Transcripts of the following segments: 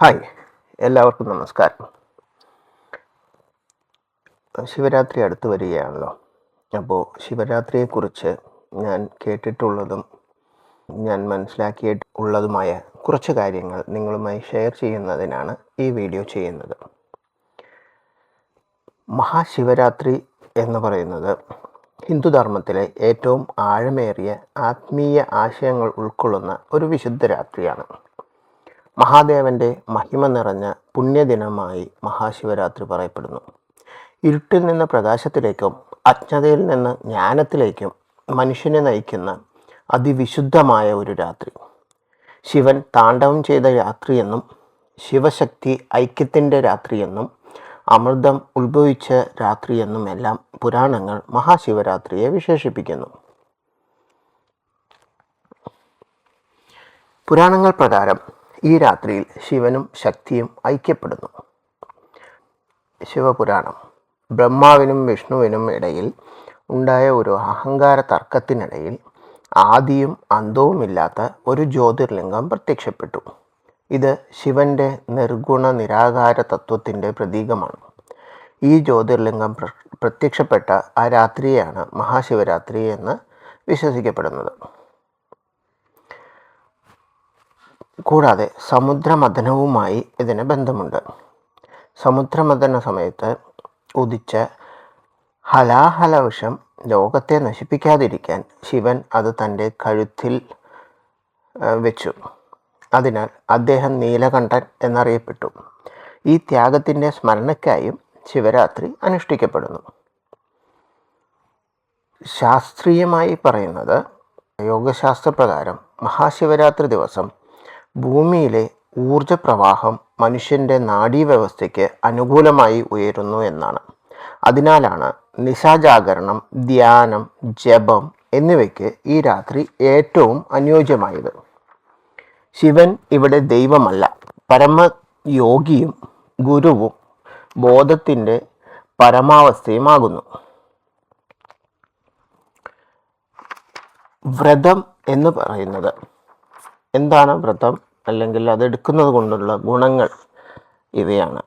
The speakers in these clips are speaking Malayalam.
ഹായ് എല്ലാവർക്കും നമസ്കാരം. ശിവരാത്രി അടുത്ത് വരികയാണല്ലോ. അപ്പോൾ ശിവരാത്രിയെക്കുറിച്ച് ഞാൻ കേട്ടിട്ടുള്ളതും ഞാൻ മനസ്സിലാക്കിയിട്ടുള്ളതുമായ കുറച്ച് കാര്യങ്ങൾ നിങ്ങളുമായി ഷെയർ ചെയ്യുന്നതിനാണ് ഈ വീഡിയോ ചെയ്യുന്നത്. മഹാശിവരാത്രി എന്ന് പറയുന്നത് ഹിന്ദുധർമ്മത്തിലെ ഏറ്റവും ആഴമേറിയ ആത്മീയ ആശയങ്ങൾ ഉൾക്കൊള്ളുന്ന ഒരു വിശുദ്ധ രാത്രിയാണ്. മഹാദേവന്റെ മഹിമ നിറഞ്ഞ പുണ്യദിനമായി മഹാശിവരാത്രി പറയപ്പെടുന്നു. ഇരുട്ടിൽ നിന്ന് പ്രകാശത്തിലേക്കും അജ്ഞതയിൽ നിന്ന് ജ്ഞാനത്തിലേക്കും മനുഷ്യനെ നയിക്കുന്ന അതിവിശുദ്ധമായ ഒരു രാത്രി. ശിവൻ താണ്ഡവം ചെയ്ത രാത്രിയെന്നും ശിവശക്തി ഐക്യത്തിന്റെ രാത്രിയെന്നും അമൃതം ഉത്ഭവിച്ച രാത്രിയെന്നും എല്ലാം പുരാണങ്ങൾ മഹാശിവരാത്രിയെ വിശേഷിപ്പിക്കുന്നു. പുരാണങ്ങൾ പ്രകാരം ഈ രാത്രിയിൽ ശിവനും ശക്തിയും ഐക്യപ്പെടുന്നു. ശിവപുരാണം. ബ്രഹ്മാവിനും വിഷ്ണുവിനും ഇടയിൽ ഉണ്ടായ ഒരു അഹങ്കാര തർക്കത്തിനിടയിൽ ആദിയും അന്തവുമില്ലാത്ത ഒരു ജ്യോതിർലിംഗം പ്രത്യക്ഷപ്പെട്ടു. ഇത് ശിവന്റെ നിർഗുണ നിരാകാര തത്വത്തിന്റെ പ്രതീകമാണ്. ഈ ജ്യോതിർലിംഗം പ്രത്യക്ഷപ്പെട്ട ആ രാത്രിയാണ് മഹാശിവരാത്രി എന്ന് വിശ്വസിക്കപ്പെടുന്നത്. കൂടാതെ സമുദ്രമഥനവുമായി ഇതിന് ബന്ധമുണ്ട്. സമുദ്രമഥന സമയത്ത് ഉദിച്ച ഹലാഹല വിഷം ലോകത്തെ നശിപ്പിക്കാതിരിക്കാൻ ശിവൻ അത് തന്റെ കഴുത്തിൽ വെച്ചു. അതിനാൽ അദ്ദേഹം നീലകണ്ഠൻ എന്നറിയപ്പെട്ടു. ഈ ത്യാഗത്തിന്റെ സ്മരണയ്ക്കായും ശിവരാത്രി അനുഷ്ഠിക്കപ്പെടുന്നു. ശാസ്ത്രീയമായി പറയുന്നത് യോഗശാസ്ത്രപ്രകാരം മഹാശിവരാത്രി ദിവസം ഭൂമിയിലെ ഊർജപ്രവാഹം മനുഷ്യന്റെ നാഡീവ്യവസ്ഥയ്ക്ക് അനുകൂലമായി ഉയരുന്നു എന്നാണ്. അതിനാലാണ് നിശാജാഗരണം ധ്യാനം ജപം എന്നിവയ്ക്ക് ഈ രാത്രി ഏറ്റവും അനുയോജ്യമായത്. ശിവൻ ഇവിടെ ദൈവമല്ല. പരമയോഗിയും ഗുരുവും ബോധത്തിന്റെ പരമാവസ്ഥയുമാകുന്നു. വ്രതം എന്ന് പറയുന്നത് എന്താണ് വ്രതം? അല്ലെങ്കിൽ അതെടുക്കുന്നത് കൊണ്ടുള്ള ഗുണങ്ങൾ ഇവയാണ്.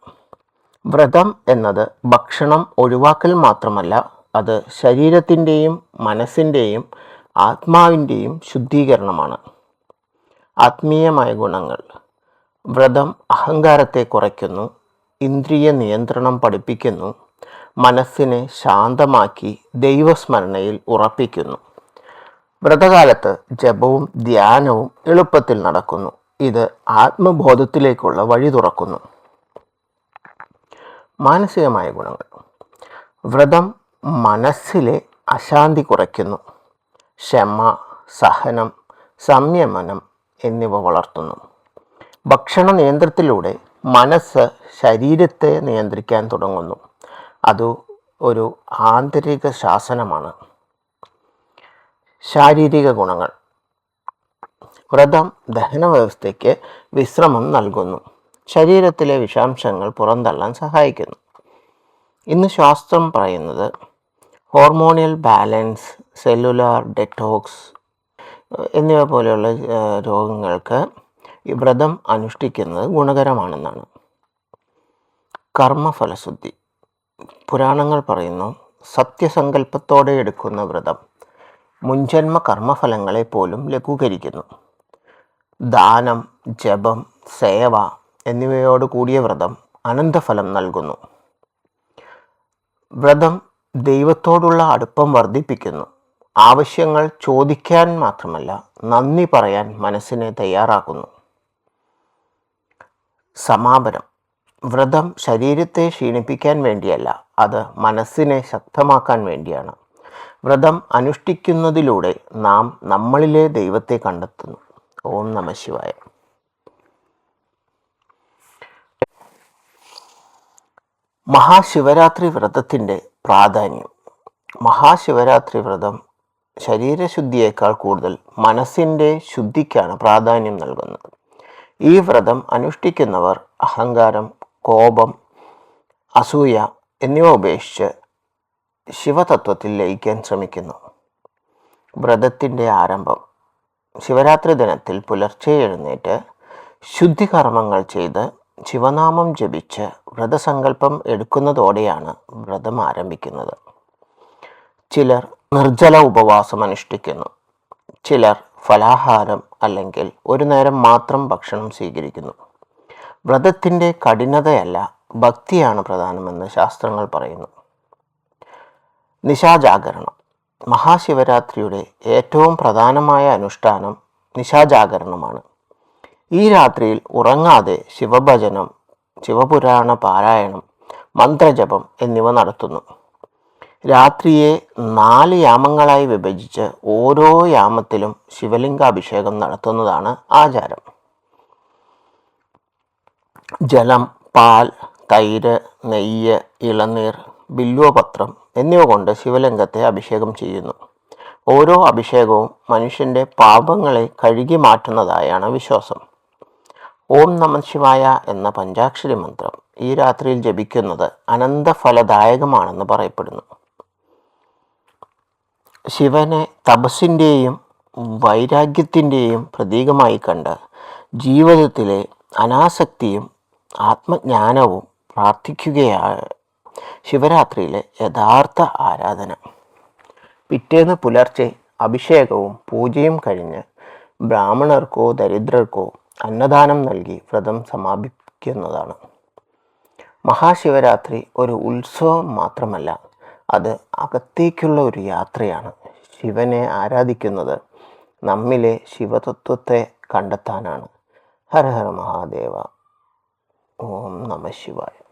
വ്രതം എന്നത് ഭക്ഷണം ഒഴിവാക്കൽ മാത്രമല്ല അത് ശരീരത്തിന്റെയും മനസ്സിന്റെയും ആത്മാവിന്റെയും ശുദ്ധീകരണമാണ്. ആത്മീയമായ ഗുണങ്ങൾ. വ്രതം അഹങ്കാരത്തെ കുറയ്ക്കുന്നു ഇന്ദ്രിയ നിയന്ത്രണം പഠിപ്പിക്കുന്നു മനസ്സിനെ ശാന്തമാക്കി ദൈവസ്മരണയിൽ ഉറപ്പിക്കുന്നു. വ്രതകാലത്ത് ജപവും ധ്യാനവും എളുപ്പത്തിൽ നടക്കുന്നു. ഇത് ആത്മബോധത്തിലേക്കുള്ള വഴി തുറക്കുന്നു. മാനസികമായ ഗുണങ്ങൾ. വ്രതം മനസ്സിലെ അശാന്തി കുറയ്ക്കുന്നു. ക്ഷമ സഹനം സംയമനം എന്നിവ വളർത്തുന്നു. ഭക്ഷണ നിയന്ത്രത്തിലൂടെ മനസ്സ് ശരീരത്തെ നിയന്ത്രിക്കാൻ തുടങ്ങുന്നു. അത് ഒരു ആന്തരിക ശാസനമാണ്. ശാരീരിക ഗുണങ്ങൾ. വ്രതം ദഹന വ്യവസ്ഥയ്ക്ക് വിശ്രമം നൽകുന്നു. ശരീരത്തിലെ വിഷാംശങ്ങൾ പുറന്തള്ളാൻ സഹായിക്കുന്നു. ഇന്ന് ശാസ്ത്രം പറയുന്നത് ഹോർമോണിയൽ ബാലൻസ് സെല്ലുലാർ ഡെറ്റോക്സ് എന്നിവ പോലെയുള്ള രോഗങ്ങൾക്ക് ഈ വ്രതം അനുഷ്ഠിക്കുന്നത് ഗുണകരമാണെന്നാണ്. കർമ്മഫലശുദ്ധി. പുരാണങ്ങൾ പറയുന്നു സത്യസങ്കല്പത്തോടെ എടുക്കുന്ന വ്രതം. മുൻജന്മ കർമ്മഫലങ്ങളെ പോലും ലഘൂകരിക്കുന്നു. ദാനം ജപം സേവ എന്നിവയോട് കൂടിയ വ്രതം അനന്തഫലം നൽകുന്നു. വ്രതം ദൈവത്തോടുള്ള അടുപ്പം വർദ്ധിപ്പിക്കുന്നു. ആവശ്യങ്ങൾ ചോദിക്കാൻ മാത്രമല്ല നന്ദി പറയാൻ മനസ്സിനെ തയ്യാറാക്കുന്നു. സമാപനം. വ്രതം ശരീരത്തെ ക്ഷീണിപ്പിക്കാൻ വേണ്ടിയല്ല അത് മനസ്സിനെ ശക്തമാക്കാൻ വേണ്ടിയാണ്. വ്രതം അനുഷ്ഠിക്കുന്നതിലൂടെ നാം നമ്മളിലെ ദൈവത്തെ കണ്ടെത്തുന്നു. ഓം നമ ശിവായ. മഹാശിവരാത്രി വ്രതത്തിന്റെ പ്രാധാന്യം. മഹാശിവരാത്രി വ്രതം ശരീരശുദ്ധിയേക്കാൾ കൂടുതൽ മനസ്സിന്റെ ശുദ്ധിക്കാണ് പ്രാധാന്യം നൽകുന്നത്. ഈ വ്രതം അനുഷ്ഠിക്കുന്നവർ അഹങ്കാരം കോപം അസൂയ എന്നിവ ഉപേക്ഷിച്ച് ശിവതത്വത്തിൽ ലയിക്കാൻ ശ്രമിക്കുന്നു. വ്രതത്തിന്റെ ആരംഭം. ശിവരാത്രി ദിനത്തിൽ പുലർച്ചെ എഴുന്നേറ്റ് ശുദ്ധികർമ്മങ്ങൾ ചെയ്ത് ശിവനാമം ജപിച്ച് വ്രതസങ്കല്പം എടുക്കുന്നതോടെയാണ് വ്രതം ആരംഭിക്കുന്നത്. ചിലർ നിർജല ഉപവാസം അനുഷ്ഠിക്കുന്നു. ചിലർ ഫലാഹാരം അല്ലെങ്കിൽ ഒരു നേരം മാത്രം ഭക്ഷണം സ്വീകരിക്കുന്നു. വ്രതത്തിന്റെ കഠിനതയല്ല ഭക്തിയാണ് പ്രധാനമെന്ന് ശാസ്ത്രങ്ങൾ പറയുന്നു. നിശാജാഗരണം. മഹാശിവരാത്രിയുടെ ഏറ്റവും പ്രധാനമായ അനുഷ്ഠാനം നിശാജാഗരണമാണ്. ഈ രാത്രിയിൽ ഉറങ്ങാതെ ശിവഭജനം ശിവപുരാണ പാരായണം മന്ത്രജപം എന്നിവ നടത്തുന്നു. രാത്രിയെ നാല് യാമങ്ങളായി വിഭജിച്ച് ഓരോ യാമത്തിലും ശിവലിംഗാഭിഷേകം നടത്തുന്നതാണ് ആചാരം. ജലം പാൽ തൈര് നെയ്യ് ഇളനീർ ബില്വപത്രം എന്നിവ കൊണ്ട് ശിവലിംഗത്തെ അഭിഷേകം ചെയ്യുന്നു. ഓരോ അഭിഷേകവും മനുഷ്യന്റെ പാപങ്ങളെ കഴുകി മാറ്റുന്നതായാണ് വിശ്വാസം. ഓം നമ ശിവായ എന്ന പഞ്ചാക്ഷരി മന്ത്രം ഈ രാത്രിയിൽ ജപിക്കുന്നത് അനന്തഫലദായകമാണെന്ന് പറയപ്പെടുന്നു. ശിവനെ തപസ്സിന്റെയും വൈരാഗ്യത്തിന്റെയും പ്രതീകമായി കണ്ട് ജീവിതത്തിലെ അനാസക്തിയും ആത്മജ്ഞാനവും പ്രാർത്ഥിക്കുകയാണ് ശിവരാത്രിയിലെ യഥാർത്ഥ ആരാധന. പിറ്റേന്ന് പുലർച്ചെ അഭിഷേകവും പൂജയും കഴിഞ്ഞ് ബ്രാഹ്മണർക്കോ ദരിദ്രർക്കോ അന്നദാനം നൽകി വ്രതം സമാപിക്കുന്നതാണ്. മഹാശിവരാത്രി ഒരു ഉത്സവം മാത്രമല്ല അത് അകത്തേക്കുള്ള ഒരു യാത്രയാണ്. ശിവനെ ആരാധിക്കുന്നത് നമ്മിലെ ശിവതത്വത്തെ കണ്ടെത്താനാണ്. ഹരഹര ഹര മഹാദേവ. ഓം നമ ശിവായ.